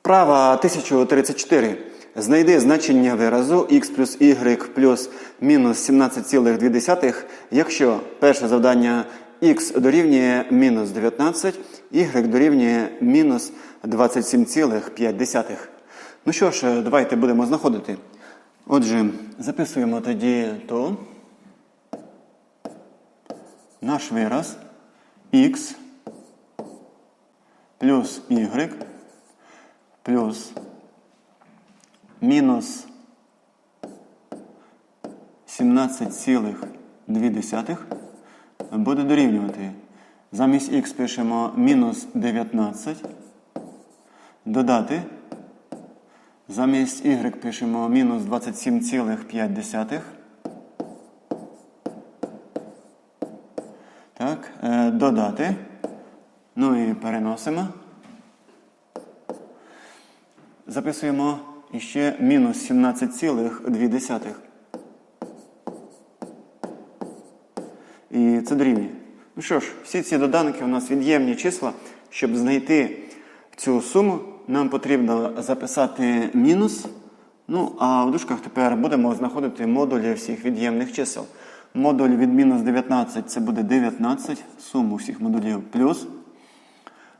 Вправа 1034. Знайди значення виразу x плюс y плюс мінус 17,2, якщо перше завдання x дорівнює мінус 19, y дорівнює мінус 27,5. Ну що ж, давайте будемо знаходити. Отже, записуємо тоді то. Наш вираз x плюс y плюс мінус 17,2 буде дорівнювати. Замість х пишемо мінус 19. Додати. Замість y пишемо мінус 27,5. Так, е, додати. Ну і переносимо. Записуємо іще мінус 17,2. І це дорівнює. Ну що ж, всі ці доданки у нас від'ємні числа. Щоб знайти цю суму, нам потрібно записати мінус. Ну, а в дужках тепер будемо знаходити модулі всіх від'ємних чисел. Модуль від мінус 19 це буде 19, суму всіх модулів плюс.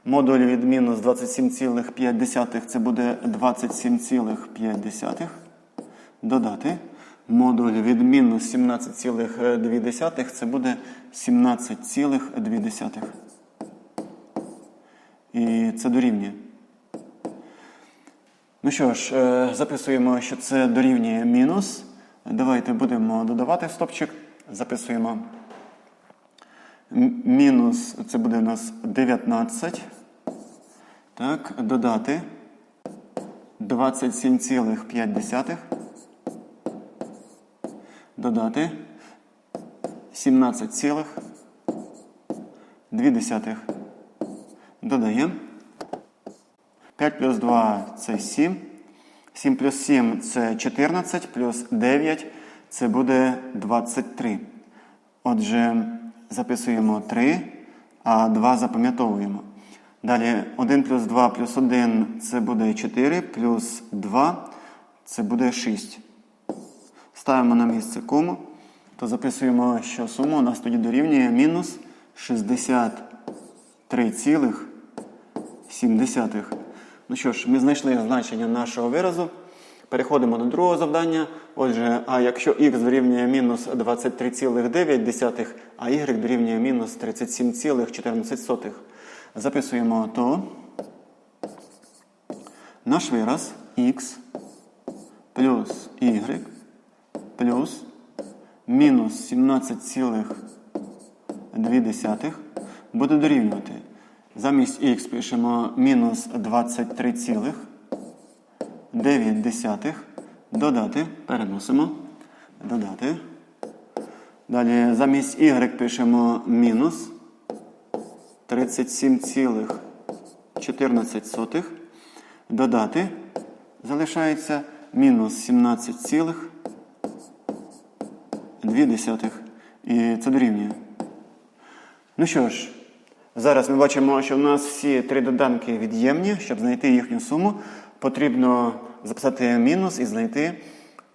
Модуль від мінус 27,5 це буде 27,5. Додати. Модуль від мінус 17,2 це буде 17,2. І це дорівнює. Ну що ж, е, записуємо, що це дорівнює мінус. Давайте будемо додавати стопчик. Записуємо. Мінус це буде у нас 19. Так, додати 27,5. Додати 17,2. Додаємо. 5 плюс 2 це 7. 7 плюс 7 це 14, плюс 9 це буде 23. Отже, записуємо 3, а 2 запам'ятовуємо. Далі 1 плюс 2 плюс 1 це буде 4, плюс 2 це буде 6. Ставимо на місце кому, то записуємо, що сума у нас тоді дорівнює мінус 63,7. Ну що ж, ми знайшли значення нашого виразу. Переходимо до другого завдання. Отже, а якщо х дорівнює мінус 23,9, а y дорівнює мінус 37,14. Записуємо то. Наш вираз х плюс y плюс мінус 17,2 буде дорівнювати. Замість х пишемо мінус 23,9. Додати. Переносимо. Додати. Далі замість y пишемо мінус 37,14. Додати. Залишається мінус 17,2. І це дорівнює. Ну що ж, зараз ми бачимо, що в нас всі три доданки від'ємні. Щоб знайти їхню суму, потрібно записати мінус і знайти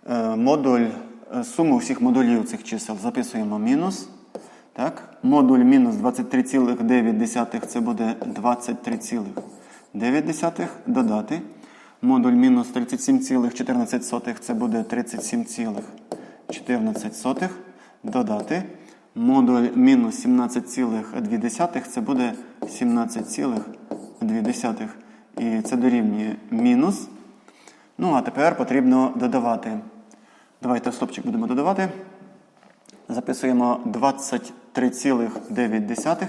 е, модуль, е, суму всіх модулів цих чисел. Записуємо мінус. Так? Модуль мінус 23,9 це буде 23,9 додати. Модуль мінус 37,14 це буде 37,14 додати. Модуль мінус 17,2 це буде 17,2. І це дорівнює мінус. Ну, а тепер потрібно додавати. Давайте стопчик будемо додавати. Записуємо 23,9.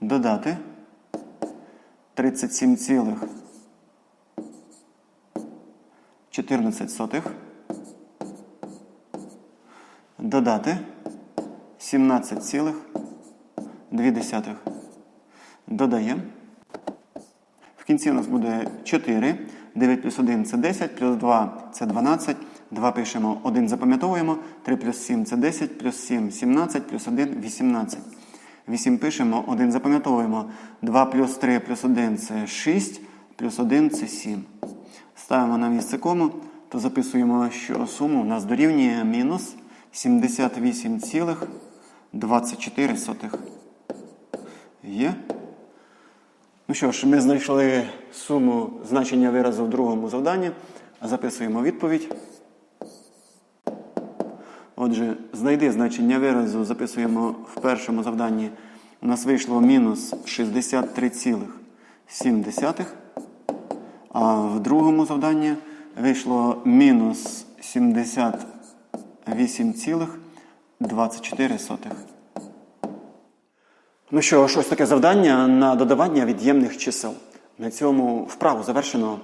Додати 37,14. Додати 17,2. Додаємо. Кінці у нас буде 4. 9 плюс 1 це 10, плюс 2 це 12. 2 пишемо, 1 запам'ятовуємо. 3 плюс 7 це 10, плюс 7 17, плюс 1 18. 8 пишемо, 1 запам'ятовуємо. 2 плюс 3 плюс 1 це 6, плюс 1 це 7. Ставимо на місце кому, то записуємо, що сума у нас дорівнює мінус 78,24. Є. Ну що ж, ми знайшли суму значення виразу в другому завданні. Записуємо відповідь. Отже, знайди значення виразу, записуємо в першому завданні. У нас вийшло мінус 63,7. А в другому завданні вийшло мінус 78,24. Ну що ж, таке завдання на додавання від'ємних чисел. На цьому вправу завершено.